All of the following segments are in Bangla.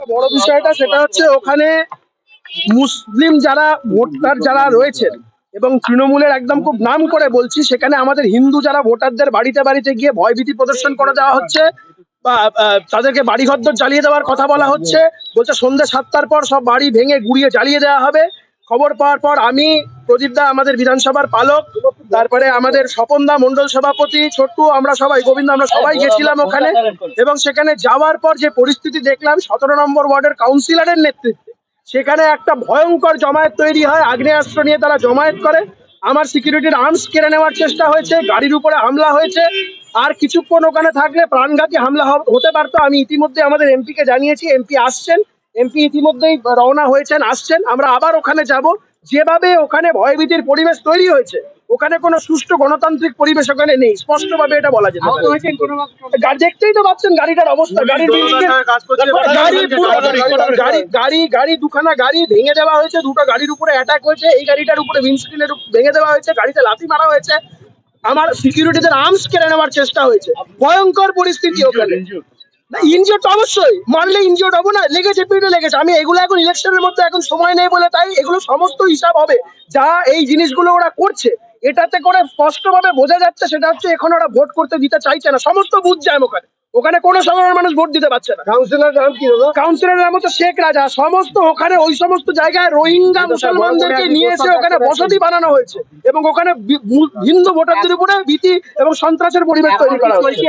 বড় বিষয়টা সেটা হচ্ছে ওখানে মুসলিম যারা ভোটার যারা রয়েছেন এবং তৃণমূলের একদম খুব নাম করে বলছি, সেখানে আমাদের হিন্দু যারা ভোটারদের বাড়িতে বাড়িতে গিয়ে ভয়ভীতি প্রদর্শন করে দেওয়া হচ্ছে বা তাদেরকে বাড়িঘর জ্বালিয়ে দেওয়ার কথা বলা হচ্ছে, বলছে সন্ধ্যে সাতটার পর সব বাড়ি ভেঙে গুড়িয়ে জ্বালিয়ে দেওয়া হবে। খবর পাওয়ার পর আমি প্রদীপ দা আমাদের বিধানসভার পালক তারপরে আমাদের স্বপন দা মন্ডল সভাপতি ছোট্টু আমরা সবাই গোবিন্দ আমরা সবাই গেছিলাম ওখানে এবং সেখানে যাওয়ার পর যে পরিস্থিতি দেখলাম সতেরো নম্বর ওয়ার্ডের কাউন্সিলরের নেতৃত্বে। সেখানে একটা ভয়ঙ্কর জমায়েত তৈরি হয় আগ্নেয়াস্ত্র নিয়ে তারা জমায়েত করে। আমার সিকিউরিটির আর্মস কেড়ে নেওয়ার চেষ্টা হয়েছে গাড়ির উপরে হামলা হয়েছে। আর কিছুক্ষণ ওখানে থাকলে প্রাণঘাতী হামলা হতে পারতো আমি ইতিমধ্যে আমাদের এমপি কে জানিয়েছি এমপি আসছেন। এমপি ইতিমধ্যেই রওনা হয়েছেন আসছেন। আমরা আবার ওখানে যাব। যেভাবে ওখানে ভয়ভীতির পরিবেশ তৈরি হয়েছে ওখানে কোনো সুষ্ঠু গণতান্ত্রিক পরিবেশ ওখানে নেই। স্পষ্টভাবে এটা বলা যেতে পারে। দেখতেই তো পাচ্ছেন গাড়িটার অবস্থা। গাড়ির গাড়ি গাড়ি গাড়ি গাড়ি দুখানা গাড়ি ভেঙে দেওয়া হয়েছে। দুটো গাড়ির উপরে অ্যাটাক হয়েছে। এই গাড়িটার উপরে উইন্ডস্ক্রিনের ভেঙে দেওয়া হয়েছে। গাড়িতে লাথি মারা হয়েছে। আমার সিকিউরিটিদের আর্মস কেড়ে নেওয়ার চেষ্টা হয়েছে। ভয়ঙ্কর পরিস্থিতি ওখানে। ইনজিওর তো অবশ্যই। মারলে ইনজিওর হব না, লেগেছে, পিঠে লেগেছে। আমি এগুলো এখন ইলেকশনের মধ্যে এখন সময় নেই বলে তাই এগুলো সমস্ত হিসাব হবে। যা এই জিনিসগুলো ওরা করছে, এটাতে করে স্পষ্টভাবে বোঝা যাচ্ছে সেটা হচ্ছে এখন ওরা ভোট করতে দিতে চাইছে না। সমস্ত বুঝ যায় ওখানে ওখানে কোনো সাধারণ মানুষ ভোট দিতে পারছে না। কাউন্সিলর নাম কি হলো কাউন্সিলরের নাম হচ্ছে শেখ রাজা। সমস্ত ওখানে ওই সমস্ত জায়গায় রোহিঙ্গা মুসলমানদেরকে নিয়ে এসে ওখানে বসতি বানানো হয়েছে এবং ওখানে হিন্দু ভোটারদের উপরে ভীতি এবং সন্ত্রাসের পরিবেশ তৈরি করা হয়েছে।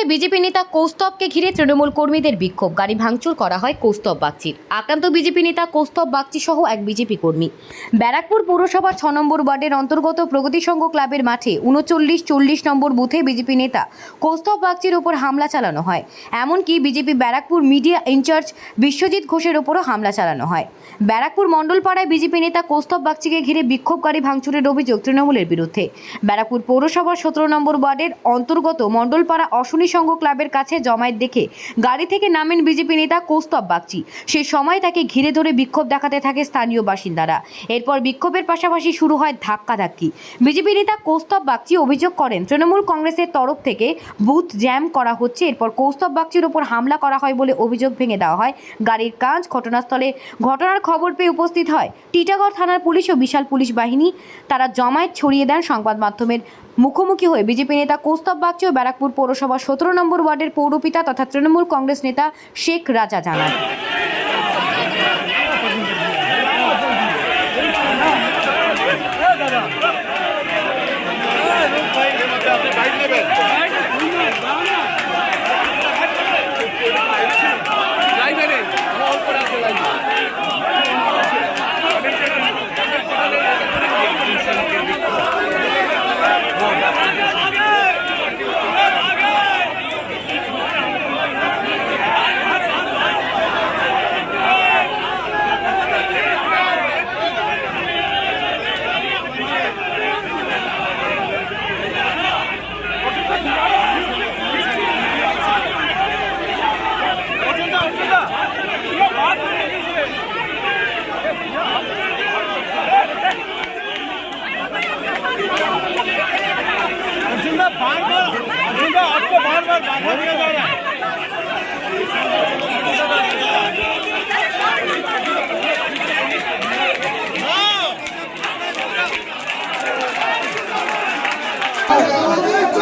টিটাগড়ে বিজেপি নেতা কৌস্তবকে ঘিরে তৃণমূল কর্মীদের বিক্ষোভ। গাড়ি ভাঙচুর করা হয় কৌস্তব বাগচির। আক্রান্ত বিজেপি নেতা কৌস্তব বাগচি সহ এক বিজেপি কর্মী। ব্যারাকপুর পৌরসভার ছ নম্বর ওয়ার্ডের অন্তর্গত প্রগতি সংঘ ক্লাবের মাঠে উনচল্লিশ চল্লিশ নম্বর বুথে বিজেপি নেতা কৌস্তব বাগচির ওপর হামলা চালানো হয়। এমনকি BJP Barrackpore media incharge Biswajit ঘোষের ওপরও হামলা চালানো হয়। ব্যারাকপুর মণ্ডলপাড়ায় বিজেপি নেতা কৌস্তব বাগচিকে ঘিরে বিক্ষোভকারী ভাঙচুরের অভিযোগ তৃণমূলের বিরুদ্ধে। ব্যারাকপুর পৌরসভার সতেরো নম্বর ওয়ার্ডের অন্তর্গত মণ্ডলপাড়া অশনি সংঘ ক্লাবের কাছে জমায়েত দেখে গাড়ি থেকে নামেন বিজেপি নেতা কৌস্তব বাগচি। সে সময় তাকে ঘিরে ধরে বিক্ষোভ দেখাতে থাকে স্থানীয় বাসিন্দারা। এরপর বিক্ষোভের পাশাপাশি শুরু হয় ধাক্কাধাক্কি। বিজেপি নেতা কৌস্তব বাগচি অভিযোগ করেন, তৃণমূল কংগ্রেসের তরফ থেকে বুথ জ্যাম করা হচ্ছে। এরপর কৌস্তব বাগচির ওপর হামলা করা হয় বলে অভিযোগ ভেঙে দেওয়া হয়। গাড়ির কাঁচ ঘটনাস্থলে ঘটনার খবর পেয়ে উপস্থিত হয়। টিটাগড় থানার পুলিশ ও বিশাল পুলিশ বাহিনী তারা জমায়েত ছড়িয়ে দেন সংবাদ মাধ্যমের মুখোমুখি হয়ে। বিজেপি নেতা কৌস্তব বাগচি ও ব্যারাকপুর পৌরসভার সতেরো নম্বর ওয়ার্ডের পৌরপিতা তথা তৃণমূল কংগ্রেস নেতা শেখ রাজা জানান।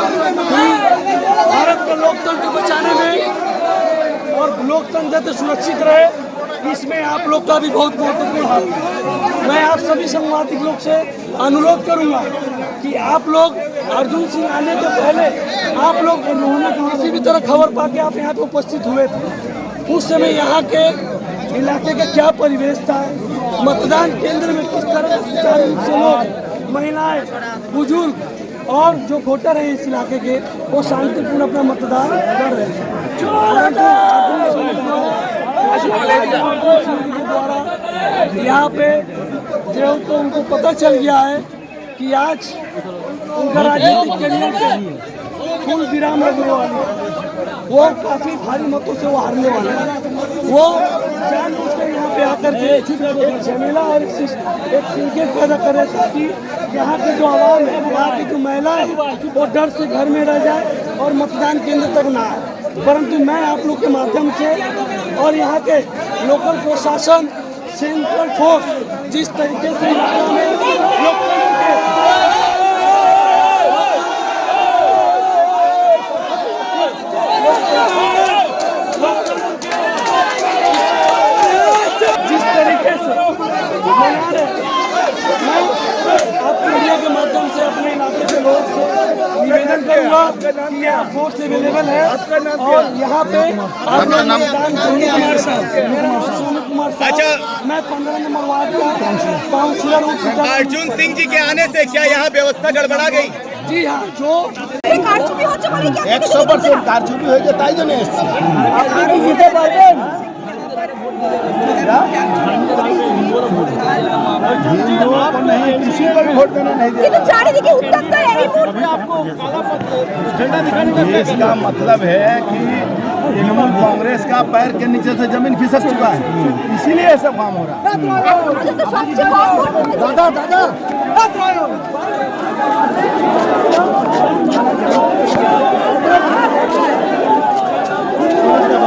भारत को लोकतंत्र बचाने में और लोकतंत्र सुरक्षित रहे, इसमें आप लोग का भी बहुत महत्वपूर्ण हाथ है। मैं आप सभी संवादिक लोग से अनुरोध करूँगा कि आप लोग अर्जुन सिंह आने के पहले आप लोग उन्होंने किसी भी तरह खबर पा के आप यहाँ पे उपस्थित हुए थे। उस समय यहाँ के इलाके का क्या परिवेश था? मतदान केंद्र में किस तरह से लोग, महिलाएँ, बुज़ुर्ग और जो वोटर हैं इस इलाके के, वो शांतिपूर्ण अपना मतदान कर रहे हैं द्वारा- यहाँ पे जो तो उनको पता चल गया है कि आज उनका राजनीतिक करियर के फुल विराम लगने वाले। वो काफ़ी भारी मतों से वो हारने वाले हैं वो जानबूझ यहाँ पे आकर के एक झमेला और एक संकेत पैदा कर रहे ताकि यहाँ की जो आवाम है, यहाँ की जो महिला है, वो डर से घर में रह जाए और मतदान केंद्र तक ना आए। परंतु मैं आप लोग के माध्यम से और यहाँ के लोकल प्रशासन सेंट्रल फोर्स जिस तरीके से इलाका में जिस तरीके से मैं आपको मीडिया के माध्यम से अपने इलाके के लोग से चाहूँगा कि यहाँ फोर्स अवेलेबल है। और यहाँ पे आपका नाम सोनी कुमार साहब। मेरा नाम सोनी कुमार अच्छा। मैं पंद्रह नंबर वार्ड का काउंसिलर हूँ अर्जुन सिंह जी के आने से क्या यहाँ व्यवस्था गड़बड़ा गई? जी हाँ जो एक सौ परसेंट कार चुकी हो जाए হয়েছে তাই জন্য এসছি আপনি কি দিতে পারবেন किसी को भी वोट देने नहीं दे কিন্তু চারিদিকে উত্তপ্ত এই মুহূর্তে इसका मतलब है कि तृणमूल कांग्रेस का पैर के नीचे से जमीन खिसक चुका है इसीलिए ऐसा काम हो रहा है এখন পর্যন্ত সবচেয়ে কম ভোট পড়েছে। दादा दादा यहाँ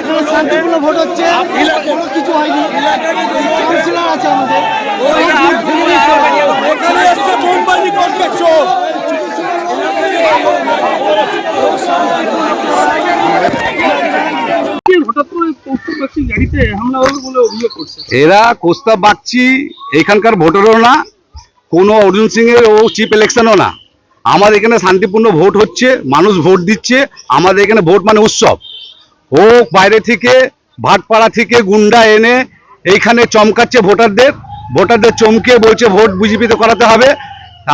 এখানে শান্তিপূর্ণ ভোট হচ্ছে। কোনো কিছু হয়নি। কাউন্সিলর আছে আমাদের। এরা কোস্তা বাগচি এখানকার ভোটারও না কোনো অর্জুন সিং এর ও চিফ ইলেকশনও না। আমাদের এখানে শান্তিপূর্ণ ভোট হচ্ছে মানুষ ভোট দিচ্ছে আমাদের এখানে ভোট মানে উৎসব। ও বাইরে থেকে, ভাটপাড়া থেকে গুন্ডা এনে এইখানে চমকাচ্ছে ভোটারদের। ভোটারদের চমকে বলছে, ভোট বিজেপিতে করাতে হবে।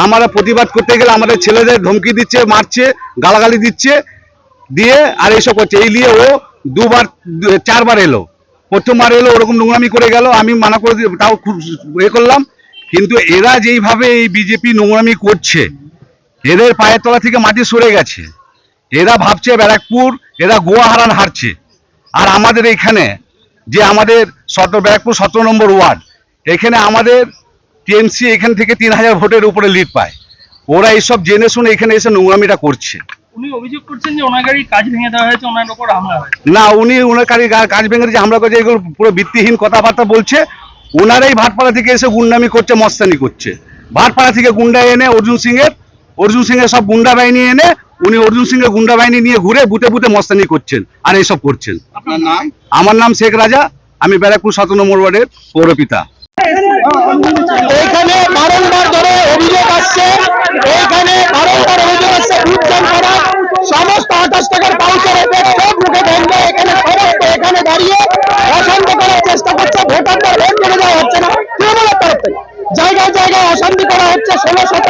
আমরা প্রতিবাদ করতে গেলে আমাদের ছেলেদের ধমকি দিচ্ছে, মারছে, গালাগালি দিচ্ছে, দিয়ে আর এইসব করছে। এই নিয়ে ও দুবার, চারবার এলো। প্রথমবার এলো, ওরকম নোংরামি করে গেল। আমি মানা করে তাও খুব এ করলাম। কিন্তু এরা যেইভাবে এই বিজেপি নোংরামি করছে, এদের পায়ের তলা থেকে মাটি সরে গেছে। এরা ভাবছে ব্যারাকপুর এরা গোয়া হারান হারছে। আর আমাদের এখানে যে আমাদের সতেরো ব্যারাকপুর সতেরো নম্বর ওয়ার্ড এখানে আমাদের টিএমসি এখান থেকে তিন হাজার ভোটের উপরে লিড পায়। ওরা এইসব জেনে শুনে এখানে এসে নোংরামিটা করছে। উনি অভিযোগ করছেন যে ওনার গাড়ির কাজ ভেঙে দেওয়া হয়েছে ওনার উপর হামলা হয়েছে। না উনি ওনার কাজ ভেঙে দিয়েছে আমরা কাছে এগুলো পুরো ভিত্তিহীন কথাবার্তা বলছে ওনারাই ভাটপাড়া থেকে এসে গুন্ডামি করছে মস্তানি করছে। ভাটপাড়া থেকে গুন্ডা এনে অর্জুন সিং এর অর্জুন সিং এর সব গুন্ডা বাহিনী এনে উনি অর্জুন সিং এর গুন্ডা বাহিনী নিয়ে ঘুরে বুতে বুতে মস্তানি করছেন আর এইসব করছেন। আমার নাম শেখ রাজা আমি ব্যারাকপুর সতেরো নম্বর ওয়ার্ডের পৌরপিতা। এখানে বারংবার ধরে অভিযোগ আসছে এইখানে বারংবার অভিযোগ আসছে বুথদান করা। সমস্ত আঠাশ টাকার পাউচার সব মুখে বন্ধ এখানে সমস্ত এখানে দাঁড়িয়ে অশান্ত করার চেষ্টা করছে ভোটারদের ভোট করে দেওয়া হচ্ছে না। তৃণমূলের তরফ থেকে। জায়গায় জায়গায় অশান্তি করা হচ্ছে ষোলো শত